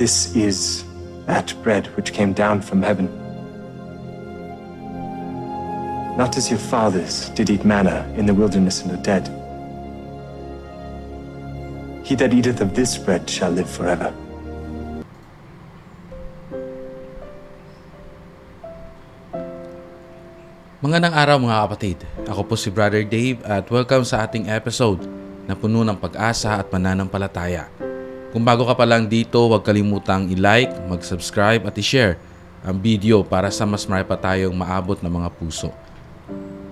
This is that bread which came down from heaven. Not as your fathers did eat manna in the wilderness and are dead. He that eateth of this bread shall live forever. Magandang araw mga kapatid. Ako po si Brother Dave at welcome sa ating episode na puno ng pag-asa at mananampalataya. Kung bago ka pa lang dito, huwag kalimutang i-like, mag-subscribe at i-share ang video para sa mas marami pa tayong maabot na mga puso.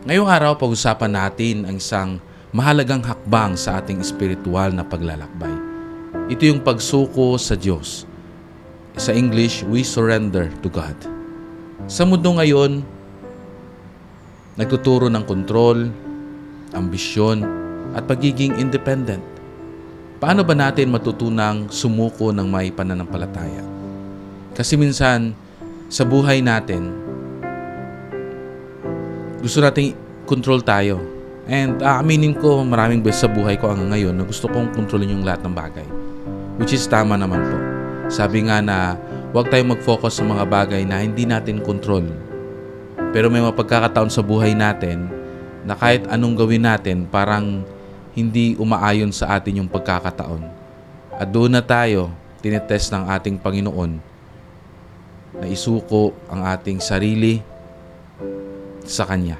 Ngayong araw, pag-usapan natin ang isang mahalagang hakbang sa ating espiritual na paglalakbay. Ito yung pagsuko sa Diyos. Sa English, we surrender to God. Sa mundo ngayon, nagtuturo ng kontrol, ambisyon, at pagiging independent. Paano ba natin matutunang sumuko ng may pananampalataya? Kasi minsan, sa buhay natin, gusto nating control tayo. And aaminin ko, maraming beses sa buhay ko hanggang ngayon na gusto kong kontrolin yung lahat ng bagay. Which is tama naman po. Sabi nga na huwag tayong mag-focus sa mga bagay na hindi natin control pero may mga pagkakataon sa buhay natin na kahit anong gawin natin, parang hindi umaayon sa atin yung pagkakataon. At doon na tayo, tinetest ng ating Panginoon na isuko ang ating sarili sa Kanya.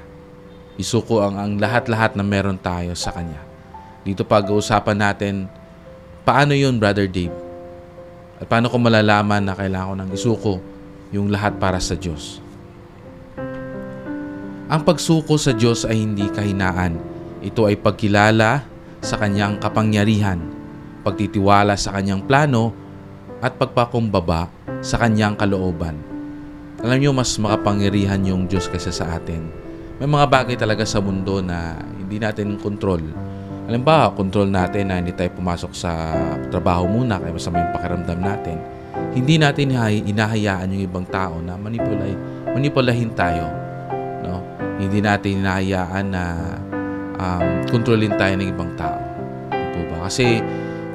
Isuko ang, ang lahat-lahat na meron tayo sa Kanya. Dito pag-uusapan natin, paano yun, Brother Dave? At paano ko malalaman na kailangan ko ng isuko yung lahat para sa Diyos? Ang pagsuko sa Diyos ay hindi kahinaan. Ito ay pagkilala sa kanyang kapangyarihan, pagtitiwala sa kanyang plano, at pagpakumbaba sa kanyang kalooban. Alam niyo, mas makapangyarihan yung Diyos kaysa sa atin. May mga bagay talaga sa mundo na hindi natin kontrol. Alam ba, kontrol natin na hindi tayo pumasok sa trabaho muna kaya masama yung pakiramdam natin. Hindi natin inahayaan yung ibang tao na manipulay, manipulahin tayo no? Hindi natin hinahayaan na um, kontrolin tayo ng ibang tao. Di po ba? Kasi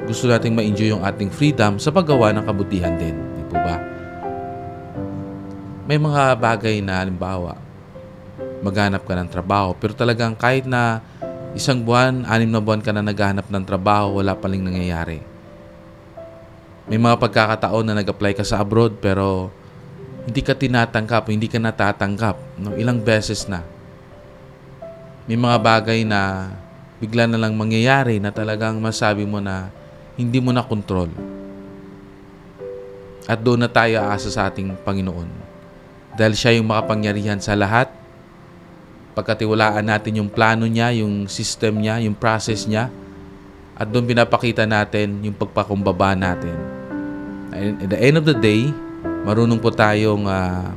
gusto nating ma-enjoy yung ating freedom sa paggawa ng kabutihan din. Di po ba? May mga bagay na halimbawa, maghanap ka ng trabaho, pero talagang kahit na isang buwan, anim na buwan ka na naghahanap ng trabaho, wala paling nangyayari. May mga pagkakataon na nag-apply ka sa abroad, pero hindi ka tinatanggap, hindi ka natatanggap. No? Ilang beses na. May mga bagay na bigla na lang mangyayari na talagang masabi mo na hindi mo na kontrol. At doon na tayo aasa sa ating Panginoon. Dahil siya yung makapangyarihan sa lahat, pagkatiwalaan natin yung plano niya, yung system niya, yung process niya, at doon pinapakita natin yung pagpakumbaba natin. And at the end of the day, marunong po tayong uh,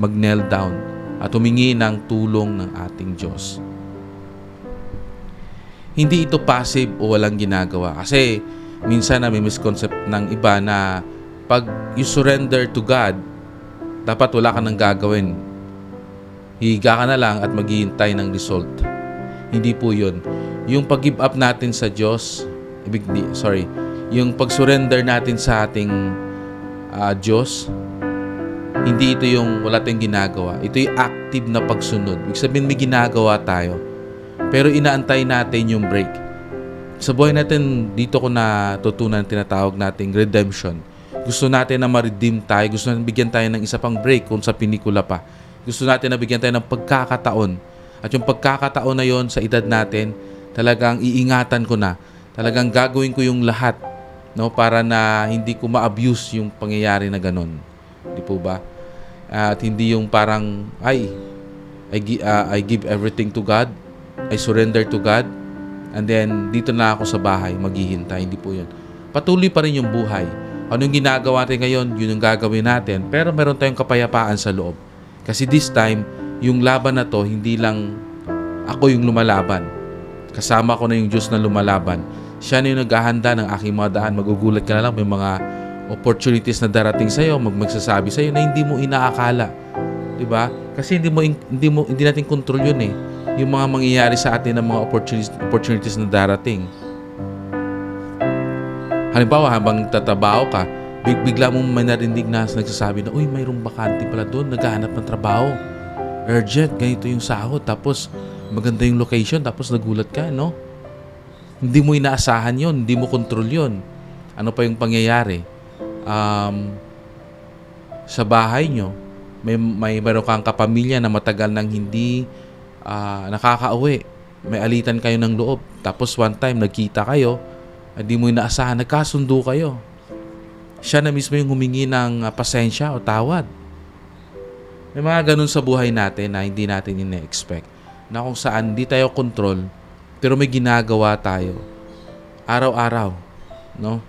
mag-kneel down at humingi ng tulong ng ating Diyos. Hindi ito passive o walang ginagawa. Kasi minsan na may misconcept ng iba na pag you surrender to God, dapat wala ka nang gagawin. Higa ka na lang at maghihintay ng result. Hindi po yun. Yung pag-give up natin sa Diyos, ibig sorry, yung pag-surrender natin sa ating uh, Diyos, hindi ito yung wala tayong ginagawa. Ito yung active na pagsunod. Ibig sabihin may ginagawa tayo. Pero inaantay natin yung break. Sa buhay natin, dito ko natutunan tinatawag nating redemption. Gusto natin na ma-redeem tayo. Gusto natin bigyan tayo ng isa pang break kung sa pinikula pa. Gusto natin na bigyan tayo ng pagkakataon. At yung pagkakataon na yon sa edad natin, talagang iingatan ko na. Talagang gagawin ko yung lahat no para na hindi ko ma-abuse yung pangyayari na ganun. Di po ba? At hindi yung parang ay I, uh, I give everything to God. I surrender to God. And then dito na ako sa bahay maghihintay. Hindi po 'yun. Patuloy pa rin yung buhay. Anong ginagawa natin ngayon, yun yung gagawin natin. Pero meron tayong kapayapaan sa loob. Kasi this time, yung laban na to, hindi lang ako yung lumalaban. Kasama ko na yung Diyos na lumalaban siya na yung naghahanda ng aking mga daan. Magugulat ka na lang, may mga opportunities na darating sa iyo, mag magsasabi sa iyo na hindi mo inaakala. 'Di ba? Kasi hindi mo hindi mo hindi natin control 'yun eh. Yung mga mangyayari sa atin ng mga opportunities opportunities na darating. Halimbawa, habang tatrabaho ka, Big, bigla mong may narinig na nagsasabi na, uy, mayroong bakante pala doon, naghahanap ng trabaho. Urgent, ganito yung sahod. Tapos, maganda yung location. Tapos, nagulat ka, no? Hindi mo inaasahan yon hindi mo control yon Ano pa yung pangyayari? Um, sa bahay nyo, may, may meron kang kapamilya na matagal nang hindi ah, nakakauwi. May alitan kayo ng loob. Tapos one time, nagkita kayo, hindi mo inaasahan, nagkasundo kayo. Siya na mismo yung humingi ng ah, pasensya o tawad. May mga ganun sa buhay natin na hindi natin ina-expect. Na kung saan hindi tayo control, pero may ginagawa tayo. Araw-araw. No?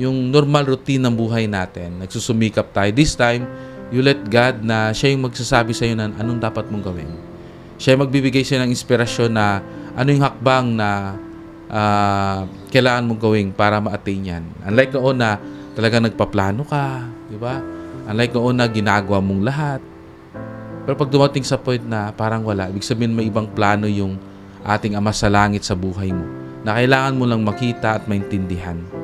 Yung normal routine ng buhay natin. Nagsusumikap tayo. This time, you let God na siya yung magsasabi sa iyo na anong dapat mong gawin. Siya yung magbibigay sa ng inspirasyon na ano yung hakbang na ah, kailangan mong gawin para ma-attain yan. Unlike noon na talaga nagpaplano ka, di ba? Unlike noon na ginagawa mong lahat. Pero pag dumating sa point na parang wala, ibig sabihin may ibang plano yung ating Ama sa Langit sa buhay mo na kailangan mo lang makita at maintindihan.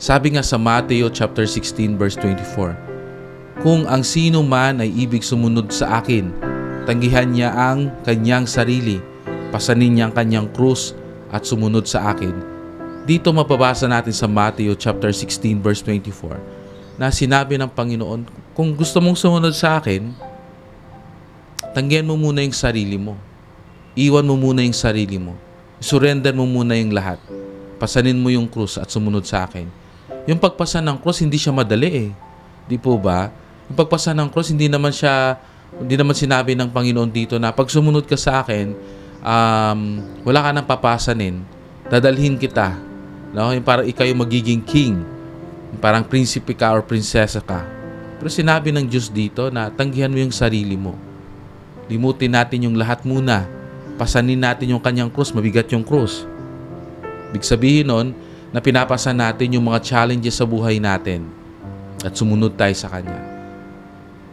Sabi nga sa Mateo chapter 16 verse 24, Kung ang sino man ay ibig sumunod sa akin, tanggihan niya ang kanyang sarili, pasanin niya ang kanyang krus at sumunod sa akin. Dito mapabasa natin sa Mateo chapter 16 verse 24 na sinabi ng Panginoon, kung gusto mong sumunod sa akin, tanggihan mo muna yung sarili mo. Iwan mo muna yung sarili mo. Surrender mo muna yung lahat. Pasanin mo yung krus at sumunod sa akin. Yung pagpasan ng cross, hindi siya madali eh. Di po ba? Yung pagpasan ng cross, hindi naman siya, hindi naman sinabi ng Panginoon dito na pag sumunod ka sa akin, um, wala ka nang papasanin. Dadalhin kita. No? Yung parang ikaw yung magiging king. Parang prinsipe ka or prinsesa ka. Pero sinabi ng Diyos dito na tanggihan mo yung sarili mo. Limutin natin yung lahat muna. Pasanin natin yung kanyang krus. Mabigat yung krus. Big sabihin nun, na pinapasan natin yung mga challenges sa buhay natin at sumunod tayo sa Kanya.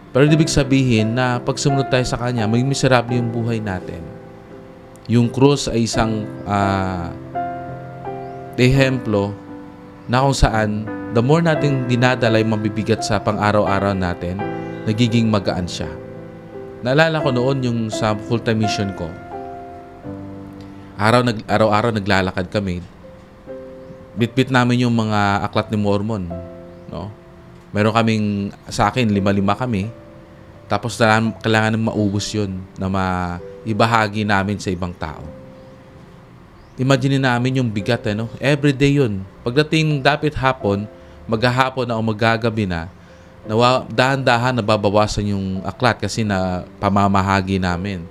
Pero ibig sabihin na pag sumunod tayo sa Kanya, may miserable yung buhay natin. Yung cross ay isang ah, ehemplo na kung saan the more natin dinadala yung mabibigat sa pang-araw-araw natin, nagiging magaan siya. Naalala ko noon yung sa full-time mission ko. Araw, nag, araw-araw naglalakad kami bitbit namin yung mga aklat ni Mormon, no? Meron kaming sa akin lima-lima kami. Tapos na, kailangan ng maubos 'yon na maibahagi namin sa ibang tao. Imagine namin yung bigat eh, no? Every day 'yun. Pagdating dapat hapon, maghahapon na o magagabi na, nawa, dahan-dahan nababawasan yung aklat kasi na pamamahagi namin.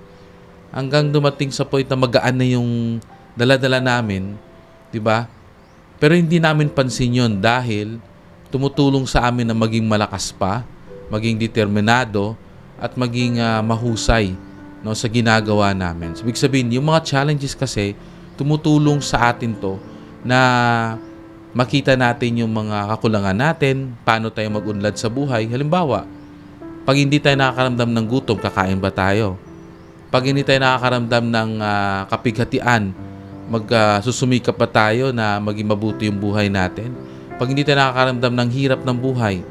Hanggang dumating sa point na magaan na yung dala-dala namin, 'di ba? Pero hindi namin pansin yon dahil tumutulong sa amin na maging malakas pa, maging determinado, at maging ah, mahusay no, sa ginagawa namin. So, ibig sabihin, yung mga challenges kasi, tumutulong sa atin to na makita natin yung mga kakulangan natin, paano tayo magunlad sa buhay. Halimbawa, pag hindi tayo nakakaramdam ng gutom, kakain ba tayo? Pag hindi tayo nakakaramdam ng ah, kapighatian, magsusumikap pa tayo na maging mabuti yung buhay natin. Pag hindi tayo nakakaramdam ng hirap ng buhay,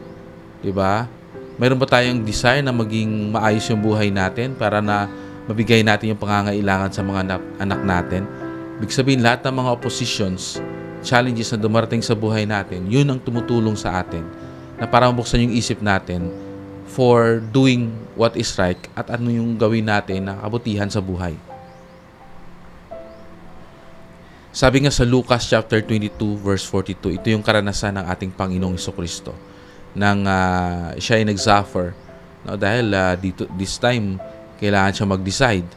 di ba? Mayroon ba tayong desire na maging maayos yung buhay natin para na mabigay natin yung pangangailangan sa mga anak, anak natin? Ibig sabihin, lahat ng mga oppositions, challenges na dumarating sa buhay natin, yun ang tumutulong sa atin na para mabuksan yung isip natin for doing what is right at ano yung gawin natin na kabutihan sa buhay. Sabi nga sa Lucas chapter 22 verse 42, ito yung karanasan ng ating Panginoong Kristo nang ah, siya ay nag-suffer. No, dahil ah, dito, this time, kailangan siya mag-decide.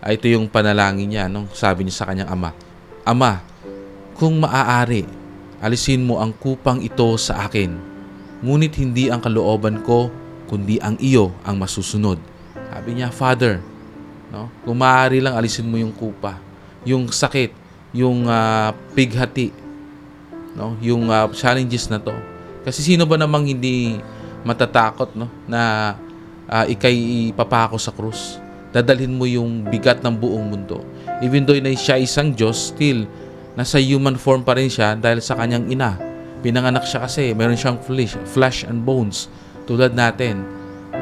Ah, ito yung panalangin niya. No? Sabi niya sa kanyang ama, Ama, kung maaari, alisin mo ang kupang ito sa akin. Ngunit hindi ang kalooban ko, kundi ang iyo ang masusunod. Sabi niya, Father, no? kung maaari lang alisin mo yung kupa, yung sakit, yung ah, pighati, no? Yung ah, challenges na to. Kasi sino ba namang hindi matatakot no na ah, ikay ipapako sa krus? Dadalhin mo yung bigat ng buong mundo. Even though na siya isang Diyos, still nasa human form pa rin siya dahil sa kanyang ina Pinanganak siya kasi, meron siyang flesh, flesh and bones tulad natin.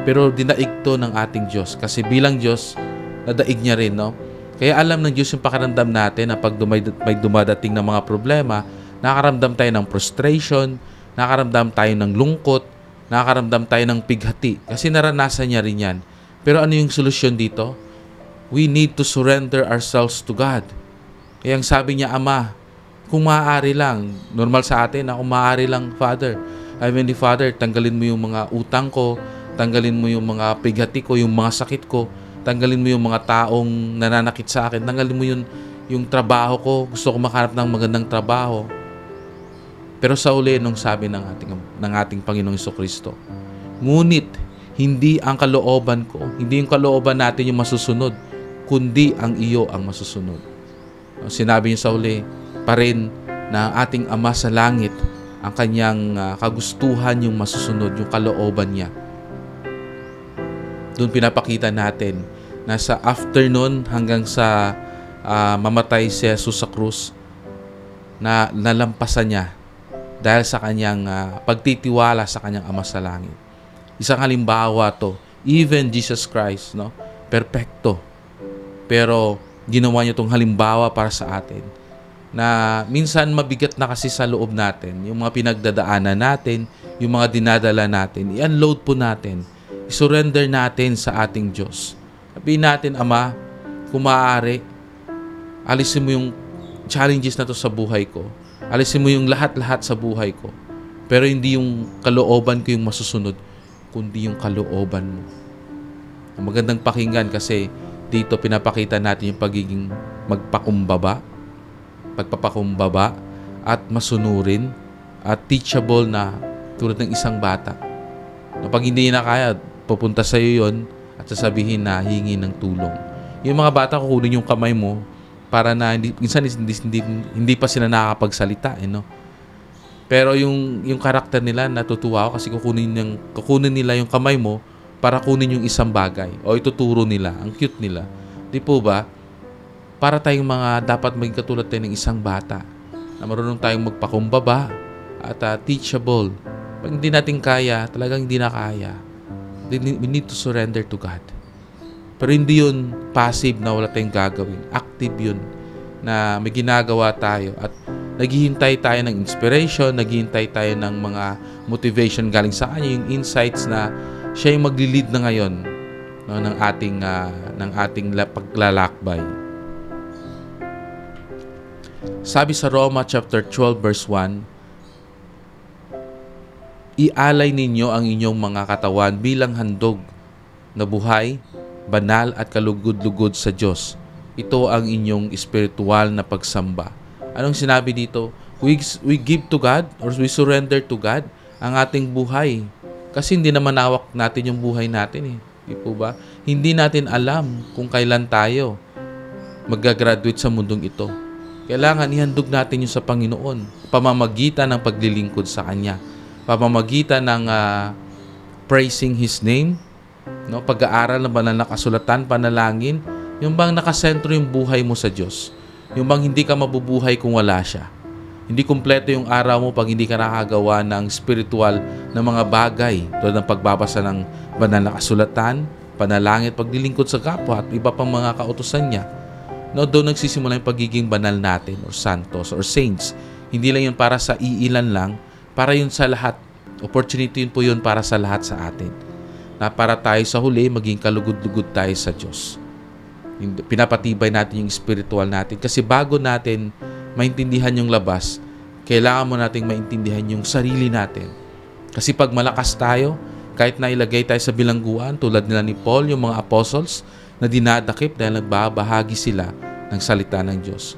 Pero dinaig to ng ating Diyos kasi bilang Diyos, nadaig niya rin, no? Kaya alam ng Diyos yung pakiramdam natin na pag dumay, may dumadating ng mga problema, nakaramdam tayo ng frustration, nakaramdam tayo ng lungkot, nakaramdam tayo ng pighati. Kasi naranasan niya rin yan. Pero ano yung solusyon dito? We need to surrender ourselves to God. Kaya ang sabi niya, Ama, kung maaari lang, normal sa atin na kung maaari lang, Father, Heavenly Father, tanggalin mo yung mga utang ko, tanggalin mo yung mga pighati ko, yung mga sakit ko, tanggalin mo yung mga taong nananakit sa akin, tanggalin mo yung, yung trabaho ko, gusto ko makahanap ng magandang trabaho. Pero sa uli, nung sabi ng ating, ng ating Panginoong Iso Kristo, ngunit hindi ang kalooban ko, hindi yung kalooban natin yung masusunod, kundi ang iyo ang masusunod. Sinabi niya sa uli, pa rin na ating Ama sa Langit, ang kanyang ah, kagustuhan yung masusunod, yung kalooban niya. Doon pinapakita natin na sa afternoon hanggang sa ah, mamatay si Jesus sa krus, na nalampasan niya dahil sa kanyang ah, pagtitiwala sa kanyang Ama sa Langit. Isang halimbawa to, even Jesus Christ, no? Perpekto. Pero ginawa niya tong halimbawa para sa atin na minsan mabigat na kasi sa loob natin, yung mga pinagdadaanan natin, yung mga dinadala natin, i-unload po natin, i-surrender natin sa ating Diyos. Sabihin natin, Ama, kung maaari, alisin mo yung challenges na to sa buhay ko. Alisin mo yung lahat-lahat sa buhay ko. Pero hindi yung kalooban ko yung masusunod, kundi yung kalooban mo. Ang magandang pakinggan kasi dito pinapakita natin yung pagiging magpakumbaba, pagpapakumbaba at masunurin at teachable na tulad ng isang bata. Na pag hindi na kaya, pupunta sa iyo yon at sasabihin na hingi ng tulong. Yung mga bata kukunin yung kamay mo para na hindi, minsan hindi, hindi, hindi pa sila nakakapagsalita, eh, no? Pero yung yung karakter nila natutuwa ako kasi kukunin yung kukunin nila yung kamay mo para kunin yung isang bagay o ituturo nila. Ang cute nila. Di po ba? Para tayong mga dapat maging katulad tayo ng isang bata na marunong tayong magpakumbaba at uh, teachable. Pag hindi natin kaya, talagang hindi na kaya. We need to surrender to God. Pero hindi yun passive na wala tayong gagawin. Active yun na may ginagawa tayo at naghihintay tayo ng inspiration, naghihintay tayo ng mga motivation galing sa kanya, yung insights na siya yung magli-lead na ngayon no, ng ating uh, ng ating paglalakbay. Sabi sa Roma chapter 12 verse 1, Ialay ninyo ang inyong mga katawan bilang handog na buhay, banal at kalugod-lugod sa Diyos. Ito ang inyong espiritual na pagsamba. Anong sinabi dito? We, we give to God or we surrender to God ang ating buhay. Kasi hindi naman nawak natin yung buhay natin eh. Di po ba? Hindi natin alam kung kailan tayo magagraduate sa mundong ito. Kailangan ihandog natin yung sa Panginoon. Pamamagitan ng paglilingkod sa Kanya. Pamamagitan ng uh, praising His name. No? Pag-aaral ng banal na kasulatan, panalangin. Yung bang nakasentro yung buhay mo sa Diyos. Yung bang hindi ka mabubuhay kung wala siya. Hindi kumpleto yung araw mo pag hindi ka nakagawa ng spiritual na mga bagay tulad ng pagbabasa ng banal na kasulatan, panalangin, paglilingkod sa kapwa at iba pang mga kautosan niya. No, doon nagsisimula yung pagiging banal natin or santos or saints. Hindi lang yun para sa iilan lang, para yun sa lahat. Opportunity yun po yun para sa lahat sa atin. Na para tayo sa huli, maging kalugod-lugod tayo sa Diyos. Pinapatibay natin yung spiritual natin. Kasi bago natin maintindihan yung labas, kailangan mo nating maintindihan yung sarili natin. Kasi pag malakas tayo, kahit na ilagay tayo sa bilangguan, tulad nila ni Paul, yung mga apostles, na dinadakip dahil nagbabahagi sila ng salita ng Diyos.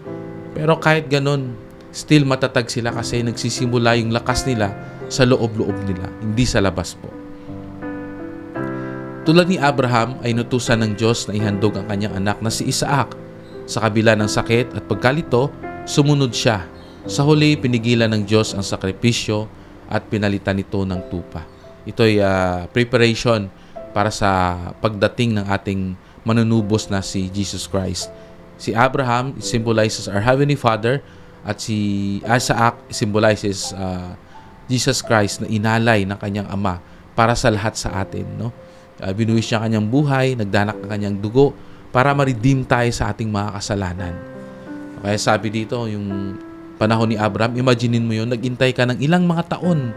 Pero kahit ganun, still matatag sila kasi nagsisimula yung lakas nila sa loob-loob nila, hindi sa labas po. Tulad ni Abraham ay nutusan ng Diyos na ihandog ang kanyang anak na si Isaac. Sa kabila ng sakit at pagkalito, sumunod siya. Sa huli, pinigilan ng Diyos ang sakripisyo at pinalitan ito ng tupa. Ito ay uh, preparation para sa pagdating ng ating manunubos na si Jesus Christ. Si Abraham symbolizes our Heavenly Father at si Isaac symbolizes uh, Jesus Christ na inalay ng kanyang ama para sa lahat sa atin, no? Uh, binuwis niya kanyang buhay, nagdanak ng kanyang dugo para ma-redeem tayo sa ating mga kasalanan. Kaya sabi dito, yung panahon ni Abraham, imaginein mo yun, nagintay ka ng ilang mga taon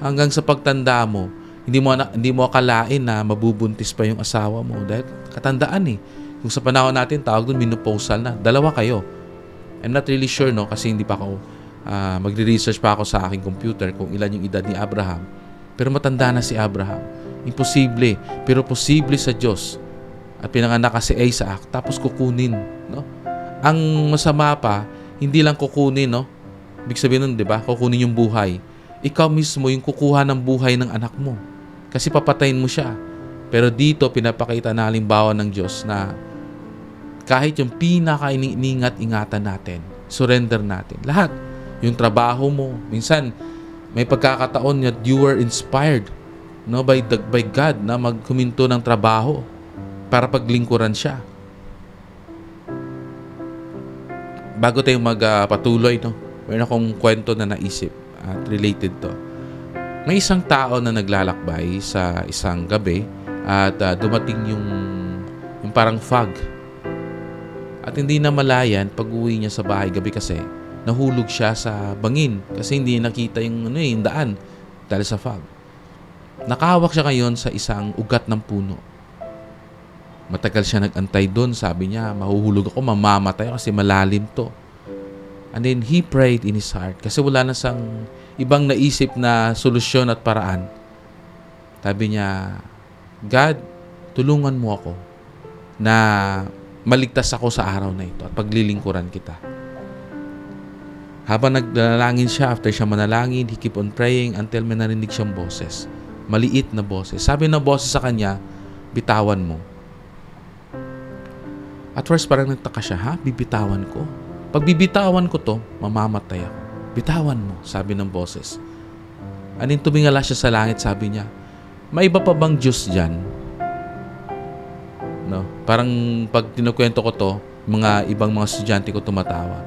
hanggang sa pagtanda mo. Hindi mo hindi mo akalain na mabubuntis pa yung asawa mo dahil katandaan eh. Kung sa panahon natin tawag doon menopausal na. Dalawa kayo. I'm not really sure no kasi hindi pa ako ah, magre-research pa ako sa aking computer kung ilan yung edad ni Abraham. Pero matanda na si Abraham. Imposible, pero posible sa Diyos. At pinanganak ka si Isaac tapos kukunin, no? Ang masama pa, hindi lang kukunin, no? Ibig sabihin nun, di ba? Kukunin yung buhay. Ikaw mismo yung kukuha ng buhay ng anak mo. Kasi papatayin mo siya. Pero dito, pinapakita na halimbawa ng Diyos na kahit yung pinaka-iningat-ingatan natin, surrender natin. Lahat. Yung trabaho mo. Minsan, may pagkakataon that you were inspired no, by, the, by God na magkuminto ng trabaho para paglingkuran siya. Bago tayo magpatuloy, no, meron akong kwento na naisip at related to. May isang tao na naglalakbay sa isang gabi at ah, dumating yung, yung parang fog at hindi na malayan pag uwi niya sa bahay gabi kasi nahulog siya sa bangin kasi hindi nakita yung, ano, eh, yung daan dahil sa fog. Nakahawak siya ngayon sa isang ugat ng puno. Matagal siya nagantay doon. Sabi niya, mahuhulog ako, mamamatay kasi malalim to. And then he prayed in his heart kasi wala na sang ibang naisip na solusyon at paraan. Sabi niya, God, tulungan mo ako na maligtas ako sa araw na ito at paglilingkuran kita. Habang nagdalangin siya, after siya manalangin, he keep on praying until may narinig siyang boses. Maliit na boses. Sabi ng boses sa kanya, bitawan mo. At first parang nagtaka siya, ha? Bibitawan ko? Pag bibitawan ko to, mamamatay ako. Bitawan mo, sabi ng boses. Anin tumingala siya sa langit, sabi niya, may iba pa bang Diyos dyan? No? Parang pag tinukwento ko to, mga ibang mga estudyante ko tumatawa.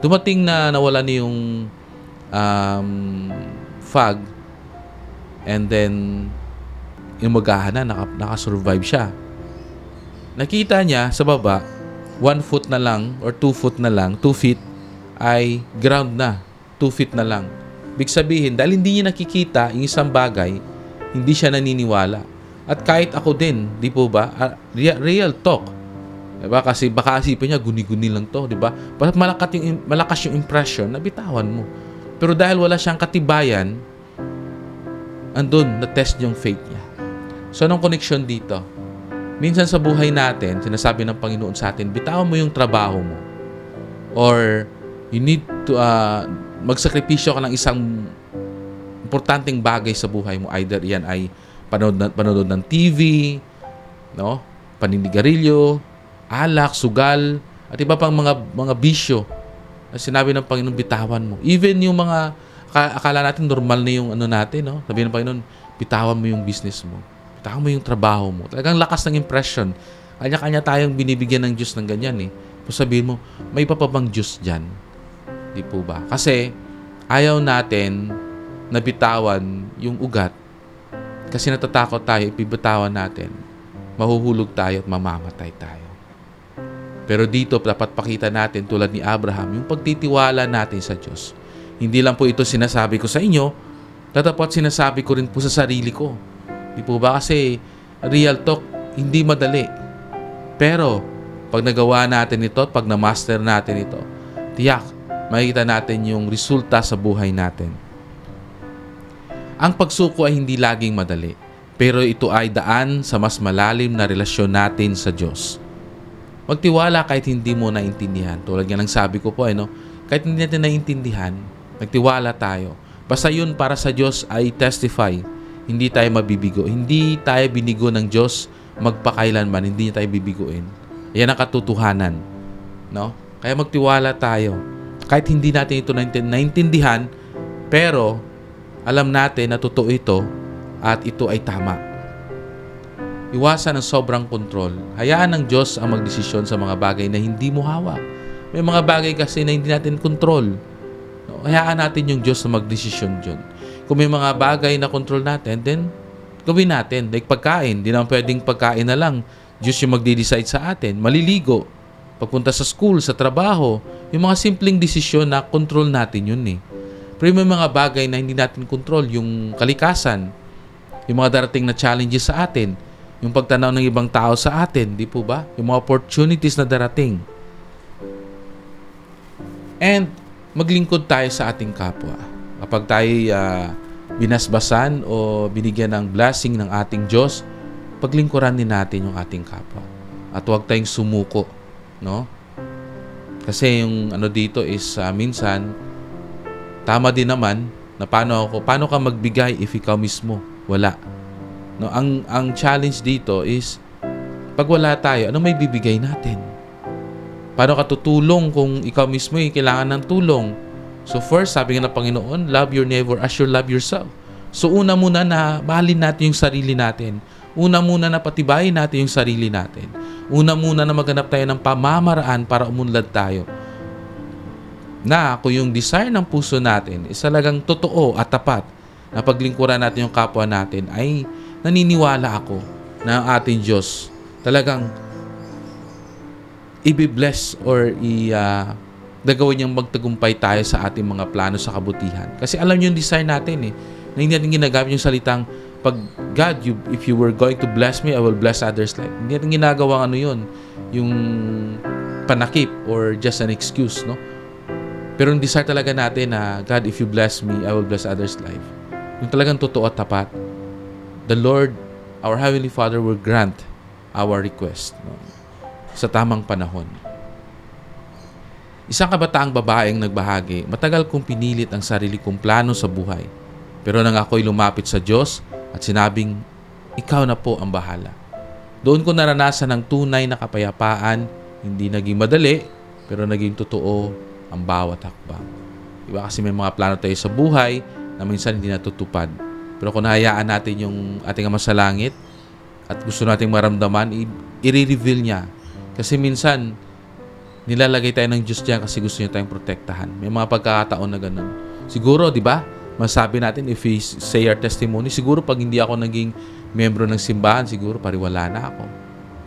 Dumating na nawala ni yung um, fog and then yung magahan na, naka, nakasurvive siya. Nakita niya sa baba, one foot na lang or two foot na lang, two feet ay ground na. Two feet na lang. Big sabihin, dahil hindi niya nakikita yung isang bagay, hindi siya naniniwala. At kahit ako din, di po ba? Ah, Real, talk. Diba? Kasi baka asipin niya, guni-guni lang to, di ba? Malakas yung, malakas yung impression na bitawan mo. Pero dahil wala siyang katibayan, andun, na-test yung faith niya. So, anong connection dito? Minsan sa buhay natin, sinasabi ng Panginoon sa atin, bitawan mo yung trabaho mo. Or, you need to, uh, magsakripisyo ka ng isang importanteng bagay sa buhay mo. Either yan ay panood, na, panood ng TV, no? paninigarilyo, alak, sugal, at iba pang mga mga bisyo na sinabi ng Panginoon, bitawan mo. Even yung mga, aka- akala natin normal na yung ano natin, no? Sabi ng Panginoon, bitawan mo yung business mo. Bitawan mo yung trabaho mo. Talagang lakas ng impression. Kanya-kanya tayong binibigyan ng Diyos ng ganyan eh. Kung sabihin mo, may pa pa bang Diyos dyan? Di po ba? Kasi ayaw natin na bitawan yung ugat kasi natatakot tayo, ipibitawan natin. Mahuhulog tayo at mamamatay tayo. Pero dito, dapat pakita natin tulad ni Abraham, yung pagtitiwala natin sa Diyos. Hindi lang po ito sinasabi ko sa inyo, dapat sinasabi ko rin po sa sarili ko. Di po ba? Kasi real talk, hindi madali. Pero, pag nagawa natin ito, pag na-master natin ito, tiyak, makikita natin yung resulta sa buhay natin. Ang pagsuko ay hindi laging madali, pero ito ay daan sa mas malalim na relasyon natin sa Diyos. Magtiwala kahit hindi mo naintindihan. Tulad nga ng sabi ko po, ano, kahit hindi natin naintindihan, magtiwala tayo. Basta yun para sa Diyos ay testify. Hindi tayo mabibigo. Hindi tayo binigo ng Diyos magpakailanman. Hindi niya tayo bibiguin. Yan ang katotohanan. No? Kaya magtiwala tayo. Kahit hindi natin ito naintin- naintindihan, pero alam natin na totoo ito at ito ay tama. Iwasan ang sobrang kontrol. Hayaan ng Diyos ang magdesisyon sa mga bagay na hindi mo hawak. May mga bagay kasi na hindi natin kontrol. Hayaan natin yung Diyos na magdesisyon dyan. Kung may mga bagay na control natin, then gawin natin. Like pagkain, di naman pwedeng pagkain na lang. Diyos yung magde-decide sa atin. Maliligo, pagpunta sa school, sa trabaho, yung mga simpleng desisyon na control natin yun eh. Pero may mga bagay na hindi natin control, yung kalikasan, yung mga darating na challenges sa atin, yung pagtanaw ng ibang tao sa atin, di po ba? Yung mga opportunities na darating. And maglingkod tayo sa ating kapwa. Kapag tayo ah, binasbasan o binigyan ng blessing ng ating Diyos, paglingkuran din natin yung ating kapwa. At huwag tayong sumuko, no? Kasi yung ano dito is ah, minsan tama din naman na paano ako paano ka magbigay if ikaw mismo wala. No, ang ang challenge dito is pag wala tayo, ano may bibigay natin? Paano ka tutulong kung ikaw mismo ay kailangan ng tulong? So first, sabi nga ng Panginoon, love your neighbor as you love yourself. So una muna na mahalin natin yung sarili natin. Una muna na patibayin natin yung sarili natin. Una muna na maghanap tayo ng pamamaraan para umunlad tayo. Na kung yung desire ng puso natin is talagang totoo at tapat na paglingkuran natin yung kapwa natin ay naniniwala ako na ang ating Diyos talagang i-bless or i ah, gagawin niyang magtagumpay tayo sa ating mga plano sa kabutihan. Kasi alam niyo yung desire natin eh. Na hindi natin ginagamit yung salitang pag God, you, if you were going to bless me, I will bless others' life. Hindi natin ginagawa ano yun, yung panakip or just an excuse, no? Pero yung desire talaga natin na, God, if you bless me, I will bless others' life. Yung talagang totoo at tapat, the Lord, our Heavenly Father, will grant our request no? sa tamang panahon. Isang kabataang babaeng nagbahagi, matagal kong pinilit ang sarili kong plano sa buhay. Pero nang ako'y lumapit sa Diyos at sinabing, Ikaw na po ang bahala. Doon ko naranasan ang tunay na kapayapaan, hindi naging madali, pero naging totoo ang bawat hakbang. Diba? Kasi may mga plano tayo sa buhay na minsan hindi natutupad. Pero kung nahayaan natin yung ating Ama sa Langit at gusto nating maramdaman, i-reveal niya. Kasi minsan, nilalagay tayo ng Diyos diyan kasi gusto niya tayong protektahan. May mga pagkakataon na ganun. Siguro, di ba? Masabi natin, if we say our testimony, siguro pag hindi ako naging membro ng simbahan, siguro pariwala na ako.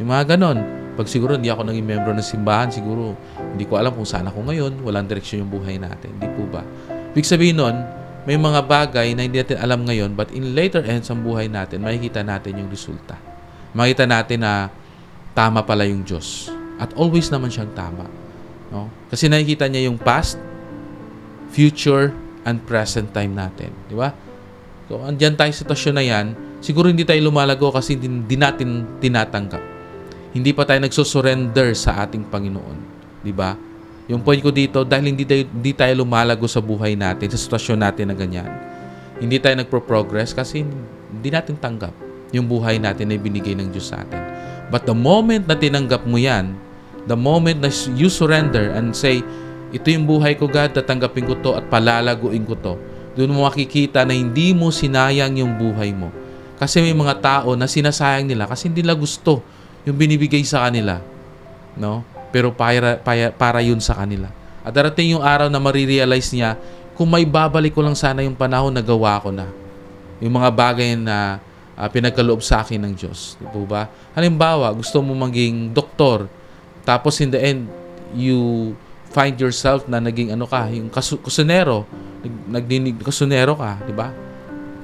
May mga ganon. Pag siguro hindi ako naging membro ng simbahan, siguro hindi ko alam kung saan ako ngayon, walang direksyon yung buhay natin. Di po ba? Ibig sabihin nun, may mga bagay na hindi natin alam ngayon, but in later ends ang buhay natin, makikita natin yung resulta. Makita natin na tama pala yung Diyos. At always naman siyang tama. No? Kasi nakikita niya yung past, future, and present time natin. Di ba? So, andyan tayo sa sitwasyon na yan, siguro hindi tayo lumalago kasi hindi, hindi natin tinatanggap. Hindi pa tayo nagsusurrender sa ating Panginoon. Di ba? Yung point ko dito, dahil hindi tayo, hindi tayo lumalago sa buhay natin, sa sitwasyon natin na ganyan, hindi tayo nagpro-progress kasi hindi natin tanggap yung buhay natin na binigay ng Diyos sa atin. But the moment na tinanggap mo yan, the moment na you surrender and say, ito yung buhay ko God, tatanggapin ko to at palalaguin ko to. Doon mo makikita na hindi mo sinayang yung buhay mo. Kasi may mga tao na sinasayang nila kasi hindi nila gusto yung binibigay sa kanila. No? Pero para, para, para yun sa kanila. At darating yung araw na marirealize niya, kung may babalik ko lang sana yung panahon na gawa ko na. Yung mga bagay na uh, pinagkaloob sa akin ng Diyos. Di po ba? Halimbawa, gusto mo maging doktor, tapos in the end, you find yourself na naging ano ka, yung kasu- kusinero, nagdinig kusinero ka, di ba?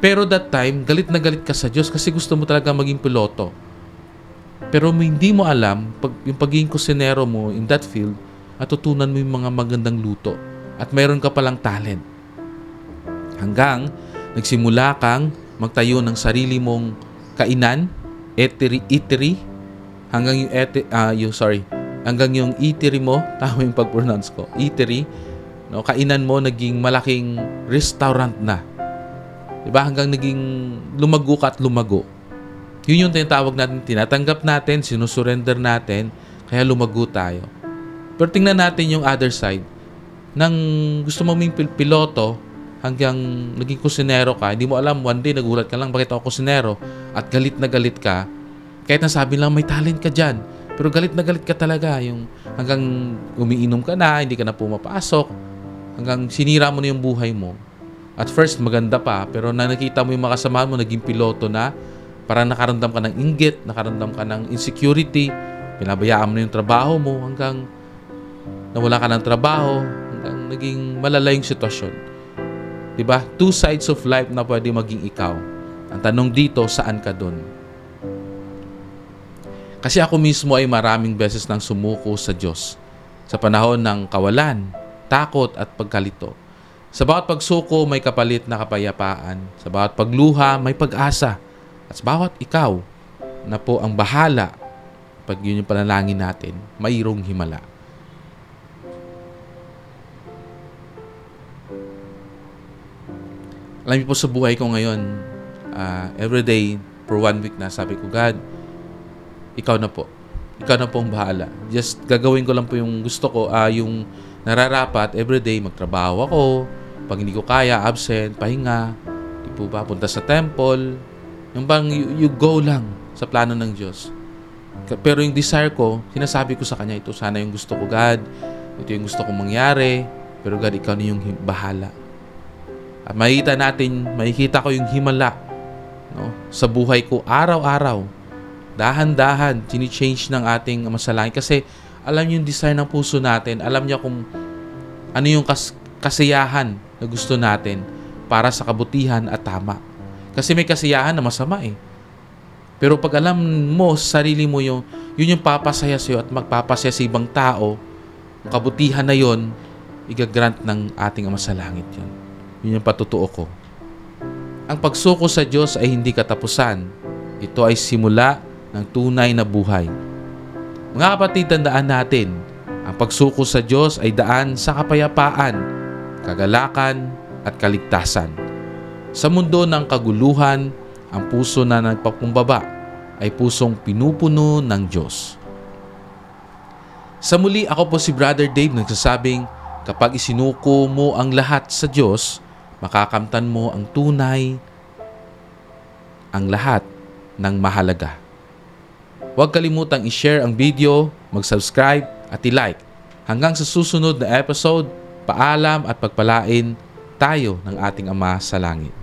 Pero that time, galit na galit ka sa Diyos kasi gusto mo talaga maging piloto. Pero hindi mo alam, pag, yung pagiging kusinero mo in that field, natutunan mo yung mga magandang luto. At mayroon ka palang talent. Hanggang nagsimula kang magtayo ng sarili mong kainan, eatery, eatery hanggang yung, ete, ah, yung sorry, hanggang yung eatery mo, tama yung pag-pronounce ko, eatery, no, kainan mo naging malaking restaurant na. 'Di ba? Hanggang naging lumago ka at lumago. Yun yung tinatawag natin, tinatanggap natin, sinusurrender natin, kaya lumago tayo. Pero tingnan natin yung other side. Nang gusto mo maging pil- piloto, hanggang naging kusinero ka, hindi mo alam, one day nagulat ka lang, bakit ako kusinero? At galit na galit ka, kahit nasabi lang may talent ka dyan, pero galit na galit ka talaga, yung hanggang umiinom ka na, hindi ka na pumapasok, hanggang sinira mo na yung buhay mo. At first, maganda pa, pero na nakita mo yung mga kasamahan mo, naging piloto na, para nakaramdam ka ng inggit, nakaramdam ka ng insecurity, pinabayaan mo yung trabaho mo hanggang nawala ka ng trabaho, hanggang naging malala yung sitwasyon. ba? Two sides of life na pwede maging ikaw. Ang tanong dito, saan ka doon? Kasi ako mismo ay maraming beses nang sumuko sa Diyos sa panahon ng kawalan, takot at pagkalito. Sa bawat pagsuko, may kapalit na kapayapaan. Sa bawat pagluha, may pag-asa. At bawat ikaw na po ang bahala, pag yun yung panalangin natin, mayroong himala. Alam niyo po sa buhay ko ngayon, ah, everyday, for one week na, sabi ko, God, ikaw na po. Ikaw na po ang bahala. Just gagawin ko lang po yung gusto ko, ah, yung nararapat, everyday, magtrabaho ako. Pag hindi ko kaya, absent, pahinga, di po ba, punta sa temple. Yung bang, you, you go lang sa plano ng Diyos. Pero yung desire ko, sinasabi ko sa Kanya, ito sana yung gusto ko, God. Ito yung gusto kong mangyari. Pero God, ikaw na yung bahala. At makikita natin, makikita ko yung himala no, sa buhay ko araw-araw. Dahan-dahan, change ng ating masalangin. Kasi alam yung desire ng puso natin. Alam niya kung ano yung kas- kasiyahan na gusto natin para sa kabutihan at tama. Kasi may kasiyahan na masama eh. Pero pag alam mo sa sarili mo yung, yun yung papasaya sa'yo at magpapasaya sa ibang tao, kabutihan na yon igagrant ng ating Ama sa Langit yun. Yun yung patutuo ko. Ang pagsuko sa Diyos ay hindi katapusan. Ito ay simula ng tunay na buhay. Mga kapatid, tandaan natin, ang pagsuko sa Diyos ay daan sa kapayapaan, kagalakan at kaligtasan. Sa mundo ng kaguluhan, ang puso na nagpapumbaba ay pusong pinupuno ng Diyos. Sa muli, ako po si Brother Dave nagsasabing, kapag isinuko mo ang lahat sa Diyos, makakamtan mo ang tunay, ang lahat ng mahalaga. Huwag kalimutang i-share ang video, mag-subscribe at i-like. Hanggang sa susunod na episode, paalam at pagpalain tayo ng ating Ama sa Langit.